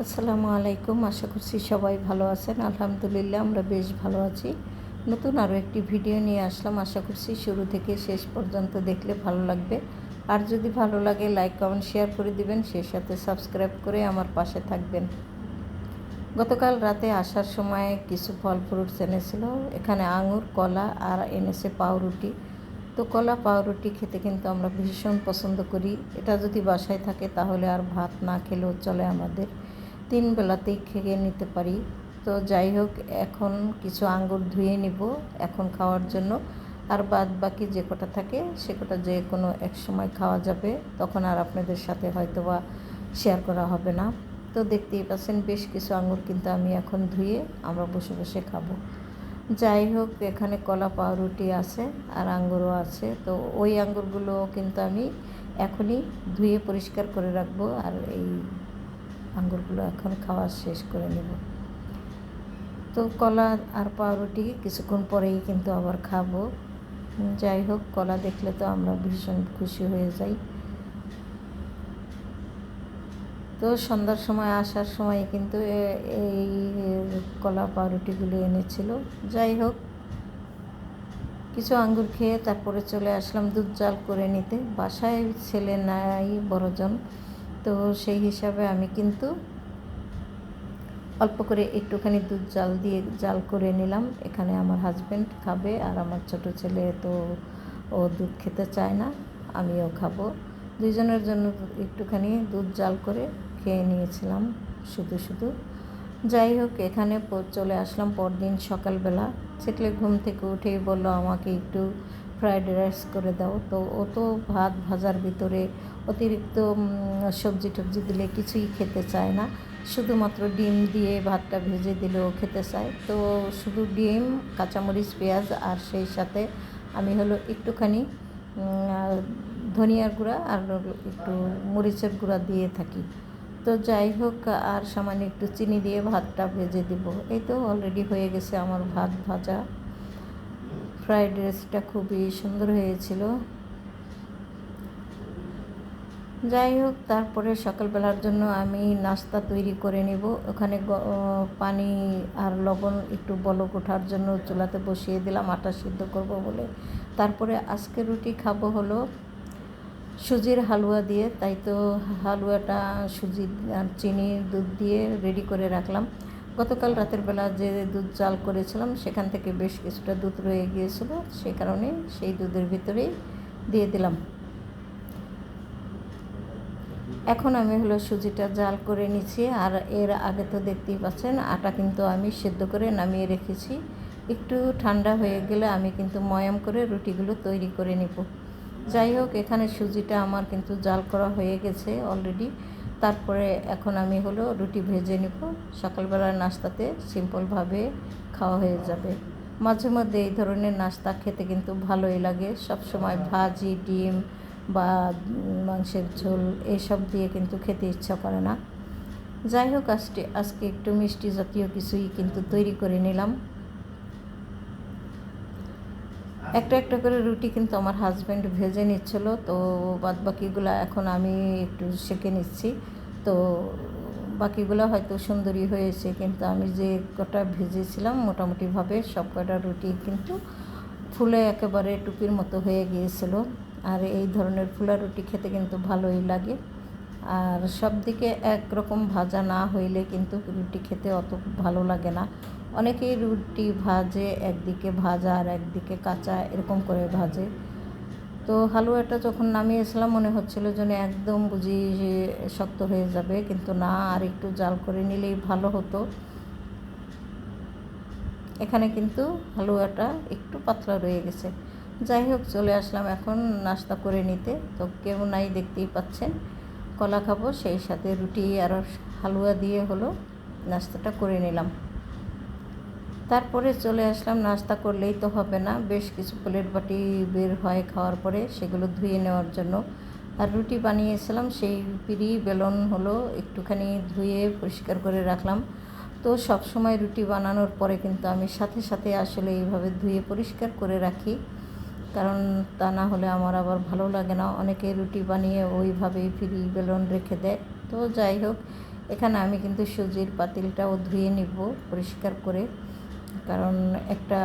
আসসালামু আলাইকুম, আশা করছি সবাই ভালো আছেন। আলহামদুলিল্লাহ, আমরা বেশ ভালো আছি। নতুন আরও একটি ভিডিও নিয়ে আসলাম। আশা করছি শুরু থেকে শেষ পর্যন্ত দেখলে ভালো লাগবে। আর যদি ভালো লাগে, লাইক, কমেন্ট, শেয়ার করে দিবেন। সেই সাথে সাবস্ক্রাইব করে আমার পাশে থাকবেন। গতকাল রাতে আসার সময় কিছু ফল ফ্রুটস এনেছিল। এখানে আঙুর, কলা আর এনেছে পাউরুটি। তো কলা, পাউরুটি খেতে কিন্তু আমরা ভীষণ পছন্দ করি। এটা যদি বাসায় থাকে, তাহলে আর ভাত না খেলেও চলে আমাদের। তিন বেলাতেই খেয়ে নিতে পারি। তো যাই হোক, এখন কিছু আঙ্গুর ধুয়ে নিব এখন খাওয়ার জন্য। আর বাদ বাকি যে কটা থাকে, সে কটা যে কোনো এক সময় খাওয়া যাবে, তখন আর আপনাদের সাথে হয়তো বা শেয়ার করা হবে না। তো দেখতেই পাচ্ছেন, বেশ কিছু আঙ্গুর কিন্তু আমি এখন ধুয়ে আমরা বসে বসে খাব। যাই হোক, এখানে কলা পাউরুটি আছে আর আঙ্গুরও আছে। তো ওই আঙ্গুরগুলো কিন্তু আমি এখনই ধুয়ে পরিষ্কার করে রাখব আর এই আঙ্গুরগুলো এখন খাওয়া শেষ করে নেব। তো কলা আর পাউরুটি কিছুক্ষণ পরেই কিন্তু আবার খাব। যাই হোক, কলা দেখলে তো আমরা ভীষণ খুশি হয়ে যাই। তো সন্ধ্যার সময়, আসার সময় কিন্তু এই কলা পাউরুটিগুলো এনেছিল। যাই হোক, কিছু আঙ্গুর খেয়ে তারপরে চলে আসলাম দুধ জাল করে নিতে। বাসায় ছেলে নাই, বড়জন। তো সেই হিসাবে আমি কিন্তু অল্প করে একটুখানি দুধ জাল দিয়ে জাল করে নিলাম। এখানে আমার হাজব্যান্ড খাবে আর আমার ছোট ছেলে তো ও দুধ খেতে চায় না, আমিও খাব। দুইজনের জন্য একটুখানি দুধ জাল করে খেয়ে নিয়েছিলাম শুধু শুধু। যাই হোক, এখানে চলে আসলাম পরদিন সকালবেলা। ছেলে ঘুম থেকে উঠেই বলল, আমাকে একটু ফ্রায়েড রাইস করে দাও। তো ও তো ভাত ভাজার ভিতরে অতিরিক্ত সবজি টবজি দিলে কিছুই খেতে চায় না। শুধুমাত্র ডিম দিয়ে ভাতটা ভেজে দিলেও খেতে চায়। তো শুধু ডিম, কাঁচামরিচ, পেঁয়াজ আর সেই সাথে আমি হলো একটুখানি ধনিয়ার গুঁড়া আর একটু মরিচের গুঁড়া দিয়ে থাকি। তো যাই হোক, আর সামান্য একটু চিনি দিয়ে ভাতটা ভেজে দিব। এই তো অলরেডি হয়ে গেছে আমার ভাত ভাজা। ফ্রাইড রাইসটা খুবই সুন্দর হয়েছিল। যাই হোক, তারপরে সকালবেলার জন্য আমি নাস্তা তৈরি করে নেব। ওখানে পানি আর লবণ একটু বলক ওঠার জন্য চুলাতে বসিয়ে দিলাম, আটা সিদ্ধ করব বলে। তারপরে আজকে রুটি খাব হলো সুজির হালুয়া দিয়ে। তাই তো হালুয়াটা, সুজি আর চিনি, দুধ দিয়ে রেডি করে রাখলাম। গতকাল রাতের বেলা যে দুধ চাল করেছিলাম, সেখান থেকে বেশ কিছুটা দুধ রয়ে গিয়েছিল। সেই কারণে সেই দুধের ভিতরেই দিয়ে দিলাম। এখন আমি হলো সুজিটা জাল করে নিচ্ছি আর এর আগে তো দেখতেই পাচ্ছেন, আটা কিন্তু আমি সেদ্ধ করে নামিয়ে রেখেছি। একটু ঠান্ডা হয়ে গেলে আমি কিন্তু ময়াম করে রুটিগুলো তৈরি করে নেব। যাই হোক, এখানে সুজিটা আমার কিন্তু জাল করা হয়ে গেছে অলরেডি। তারপরে এখন আমি হলো রুটি ভেজে নিব। সকালবেলার নাস্তাতে সিম্পলভাবে খাওয়া হয়ে যাবে। মাঝে মধ্যে এই ধরনের নাস্তা খেতে কিন্তু ভালোই লাগে। সব সময় ভাজি, ডিম বা মাংসের ঝোল এইসব দিয়ে কিন্তু খেতে ইচ্ছা করে না। যাই হোক, আজকে আজকে একটু মিষ্টি জাতীয় কিছুই কিন্তু তৈরি করে নিলাম। একটা একটা করে রুটি কিন্তু আমার হাজব্যান্ড ভেজে নিচ্ছিল, তো বাদ বাকিগুলো এখন আমি একটু সেঁকে নিচ্ছি। তো বাকিগুলো হয়তো সুন্দরী হয়েছে, কিন্তু আমি যে কটা ভেজেছিলাম মোটামুটিভাবে সব কটা রুটি কিন্তু ফুলে একেবারে টুপির মতো হয়ে গিয়েছিল। আর এই ধরনের ফুলা রুটি খেতে কিন্তু ভালোই লাগে। আর সব দিকে একরকম ভাজা না হইলে কিন্তু রুটি খেতে অত ভালো লাগে না। অনেকেই রুটি ভাজে, একদিকে ভাজা আর একদিকে কাঁচা এরকম করে ভাজে। তো হালুয়াটা যখন নামিয়েছিলাম মনে হচ্ছিল যেন একদম বুঝি শক্ত হয়ে যাবে, কিন্তু না, আর একটু জাল করে নিলেই ভালো হতো। এখানে কিন্তু হালুয়াটা একটু পাতলা রয়ে গেছে। যাই হোক, চলে আসলাম এখন নাস্তা করে নিতে। তো কেউ নাই, দেখতেই পাচ্ছেন। কলা খাব, সেই সাথে রুটি আর হালুয়া দিয়ে হলো নাস্তাটা করে নিলাম। তারপরে চলে আসলাম, নাস্তা করলেই তো হবে না। বেশ কিছু প্লেট বাটি বের হয় খাওয়ার পরে, সেগুলো ধুয়ে নেওয়ার জন্য। আর রুটি বানিয়েছিলাম, সেই পিড়ি বেলন হলো একটুখানি ধুয়ে পরিষ্কার করে রাখলাম। তো সব সময় রুটি বানানোর পরে কিন্তু আমি সাথে সাথে আসলে এইভাবে ধুয়ে পরিষ্কার করে রাখি। কারণ তা না হলে আমার আবার ভালো লাগে না। অনেকে রুটি বানিয়ে ওইভাবেই ফ্রি বেলন রেখে দেয়। তো যাই হোক, এখানে আমি কিন্তু সুজির পাতিলটাও ধুয়ে নিব পরিষ্কার করে। কারণ একটা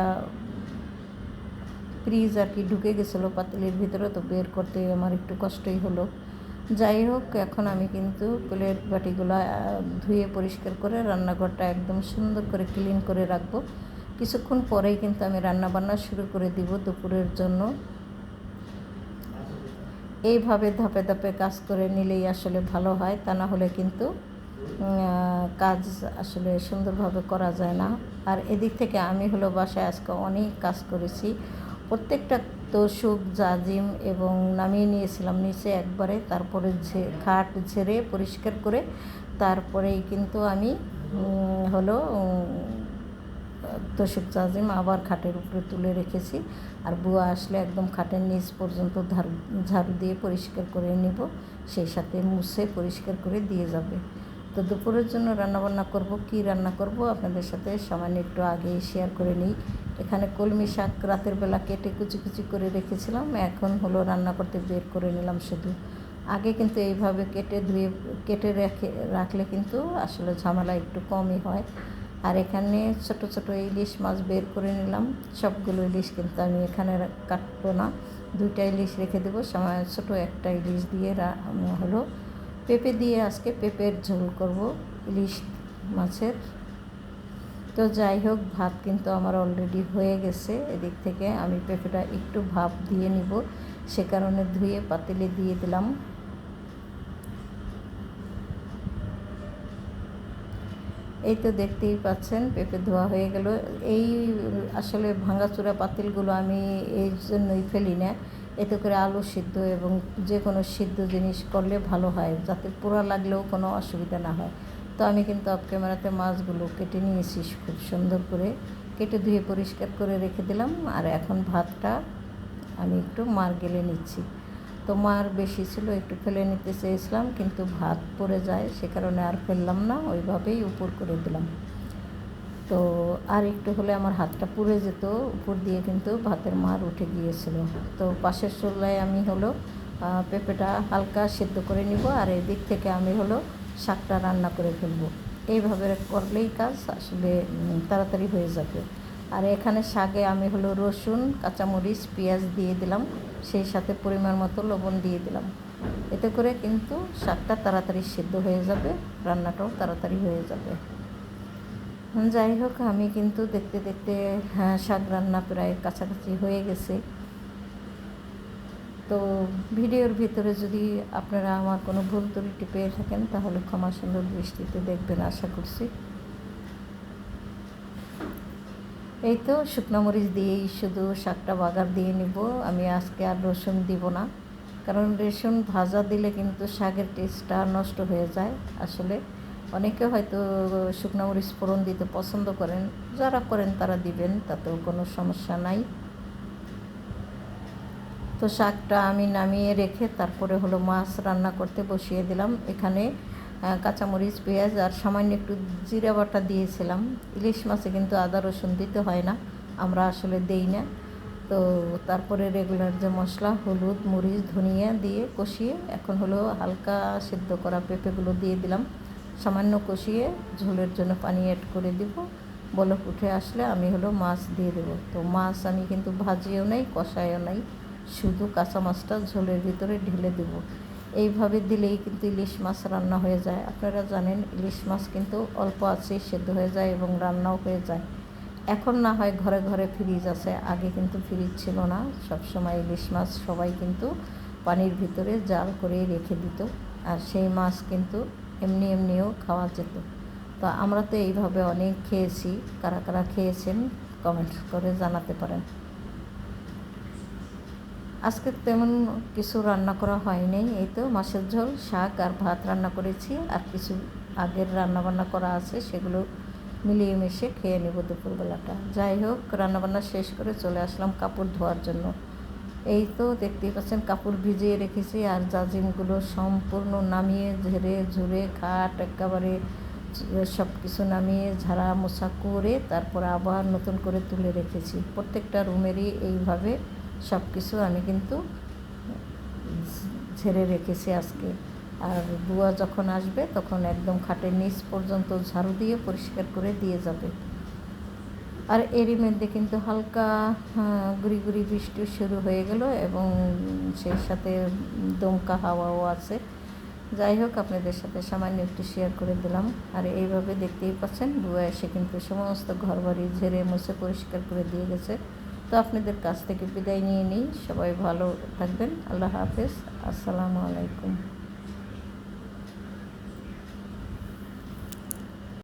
ফ্রিজ আর কি ঢুকে গেছিল পাতিলের ভিতরে, তো বের করতে আমার একটু কষ্টই হলো। যাই হোক, এখন আমি কিন্তু প্লেট বাটিগুলো ধুয়ে পরিষ্কার করে রান্নাঘরটা একদম সুন্দর করে ক্লিন করে রাখব। কিছুক্ষণ পরেই কিন্তু আমি রান্না বান্না শুরু করে দিব দুপুরের জন্য। এইভাবে ধাপে ধাপে কাজ করে নিলেই আসলে ভালো হয়, তা না হলে কিন্তু কাজ আসলে সুন্দরভাবে করা যায় না। আর এদিক থেকে আমি হলো বাসায় আজকে অনেক কাজ করেছি। প্রত্যেকটা তোষক জাজিম এবং নামিয়ে নিয়েছিলাম নিচে একবারে, তারপরে খাট ঝেড়ে পরিষ্কার করে, তারপরেই কিন্তু আমি হলো তোষক জাজিম আবার খাটের উপরে তুলে রেখেছি। আর বুয়া আসলে একদম খাটের নিচ পর্যন্ত ঝাড়ু দিয়ে পরিষ্কার করে নিব। সেই সাথে মুছে পরিষ্কার করে দিয়ে যাবে। তো দুপুরের জন্য রান্নাবান্না করব, কি রান্না করব আপনাদের সাথে সামান্য একটু আগে শেয়ার করে নিই। এখানে কলমি শাক রাতের বেলা কেটে কুচি কুচি করে রেখেছিলাম। এখন হলো রান্না করতে বের করে নিলাম শুধু। আগে কিন্তু এইভাবে কেটে ধুয়ে, কেটে রেখে, রাখলে কিন্তু আসলে ঝামেলা একটু কমই হয়। আর এখানে ছোট ছোট ইলিশ মাছ বের করে নিলাম। সবগুলো ইলিশ কিন্তু আমি এখানে কাটবো না। দুইটা ইলিশ রেখে দেবো। সময় ছোটো একটা ইলিশ দিয়ে হলো পেঁপে দিয়ে আজকে পেঁপের ঝোল করব ইলিশ মাছের। তো যাই হোক, ভাত কিন্তু আমার অলরেডি হয়ে গেছে। এদিক থেকে আমি পেঁপেটা একটু ভাপ দিয়ে নিব। সে কারণে ধুয়ে পাতিলে দিয়ে দিলাম। এই তো দেখতেই পাচ্ছেন, পেঁপে ধোয়া হয়ে গেল। এই আসলে ভাঙাচুরা পাতিলগুলো আমি এই জন্যই ফেলি না। এতে করে আলু সিদ্ধ এবং যে কোনো সিদ্ধ জিনিস করলে ভালো হয়, যাতে পোড়া লাগলেও কোনো অসুবিধা না হয়। তো আমি কিন্তু অফ ক্যামেরাতে মাছগুলো কেটে নিয়েছি খুব সুন্দর করে। কেটে ধুয়ে পরিষ্কার করে রেখে দিলাম। আর এখন ভাতটা আমি একটু মার গেলে নিচ্ছি। তো মার বেশি ছিল, একটু ফেলে নিতে চেয়েছিলাম, কিন্তু ভাত পড়ে যায়, সে কারণে আর ফেললাম না, ওইভাবেই উপর করে দিলাম। তো আর একটু হলে আমার হাতটা পুড়ে যেত, উপর দিয়ে কিন্তু ভাতের মার উঠে গিয়েছিল। তো পাশের চুলায় আমি হলো পেঁপেটা হালকা সেদ্ধ করে নিব, আর এদিক থেকে আমি হলো শাকটা রান্না করে ফেলব। এইভাবে করলেই কাজ আসলে তাড়াতাড়ি হয়ে যাবে। আর এখানে শাকে আমি হলো রসুন, কাঁচামরিচ, পেঁয়াজ দিয়ে দিলাম। সেই সাথে পরিমাণ মতো লবণ দিয়ে দিলাম। এতে করে কিন্তু শাকটা তাড়াতাড়ি সেদ্ধ হয়ে যাবে, রান্নাটাও তাড়াতাড়ি হয়ে যাবে। যাই হোক, আমি কিন্তু দেখতে দেখতে হ্যাঁ শাক রান্না প্রায় কাছাকাছি হয়ে গেছে। তো ভিডিওর ভিতরে যদি আপনারা আমার কোনো ভুল ত্রুটি পেয়ে থাকেন, তাহলে ক্ষমা সুন্দর দৃষ্টিতে দেখবেন, আশা করছি। এই তো শুকনো মরিচ দিয়েই শুধু শাকটা বাগার দিয়ে নিব। আমি আজকে আর রসুন দিব না, কারণ রসুন ভাজা দিলে কিন্তু শাকের টেস্টটা নষ্ট হয়ে যায়। আসলে অনেকে হয়তো শুকনো মরিচ ফোড়ন দিতে পছন্দ করেন, যারা করেন তারা দিবেন, তাতেও কোনো সমস্যা নাই। তো শাকটা আমি নামিয়ে রেখে তারপরে হলো মাছ রান্না করতে বসিয়ে দিলাম। এখানে কাঁচামরিচ, পেঁয়াজ আর সামান্য একটু জিরা বাটা দিয়েছিলাম। ইলিশ মাছে কিন্তু আদা, রসুন দিতে হয় না, আমরা আসলে দেই না। তো তারপরে রেগুলার যে মশলা, হলুদ, মরিচ, ধনিয়া দিয়ে কষিয়ে এখন হলো হালকা সিদ্ধ করা পেঁপেগুলো দিয়ে দিলাম। সামান্য কষিয়ে ঝোলের জন্য পানি অ্যাড করে দিব। বলক উঠে আসলে আমি হলো মাছ দিয়ে দেবো। তো মাছ আমি কিন্তু ভাজিও নাই, কষায়ও নাই, শুধু কাঁচা মাছটা ঝোলের ভিতরে ঢেলে দেব। এইভাবে দিলেই কিন্তু ইলিশ মাছ রান্না হয়ে যায়। আপনারা জানেন, ইলিশ মাছ কিন্তু অল্প আছে সেদ্ধ হয়ে যায় এবং রান্নাও হয়ে যায়। এখন না হয় ঘরে ঘরে ফ্রিজ আছে, আগে কিন্তু ফ্রিজ ছিল না। সব সময় ইলিশ মাছ সবাই কিন্তু পানির ভিতরে জাল করে রেখে দিত আর সেই মাছ কিন্তু এমনি এমনিও খাওয়া যেত। তো আমরা তো এইভাবে অনেক খেয়েছি। কারা কারা খেয়েছেন কমেন্ট করে জানাতে পারেন। আজকে তেমন কিছু রান্না করা হয়নি, এই তো মাছের ঝোল, শাক আর ভাত রান্না করেছি, আর কিছু আগের রান্না বান্না করা আছে, সেগুলো মিলিয়ে মিশে খেয়ে নেব দুপুরবেলাটা। যাই হোক, রান্নাবান্না শেষ করে চলে আসলাম কাপড় ধোয়ার জন্য। এই তো দেখতেই পাচ্ছেন, কাপড় ভিজিয়ে রেখেছি, আর জাজিমগুলো সম্পূর্ণ নামিয়ে ঝেড়ে ঝুড়ে খাট, একেবারে সব কিছু নামিয়ে ঝাড়া মোছা করে তারপর আবার নতুন করে তুলে রেখেছি। প্রত্যেকটা রুমেরই এইভাবে সব কিছু আমি কিন্তু ঝেড়ে রেখেছি আজকে। আর বুয়া যখন আসবে তখন একদম খাটের নিচ পর্যন্ত ঝাড়ু দিয়ে পরিষ্কার করে দিয়ে যাবে। আর এরই মধ্যে কিন্তু হালকা আহ, গুড়ি গুড়ি বৃষ্টি শুরু হয়ে গেল এবং সেই সাথে দমকা হাওয়াও আছে। যাই হোক আপনাদের সাথে সামান্য একটু শেয়ার করে দিলাম। আর এইভাবে দেখতেই পাচ্ছেন বুয়া এসে কিন্তু সমস্ত ঘরবাড়ি ঝেড়ে মুছে পরিষ্কার করে দিয়ে গেছে। তো আপনাদের কাছ থেকে বিদায় নিয়ে নিই। সবাই ভালো থাকবেন। আল্লাহ হাফেজ। আসসালামু আলাইকুম।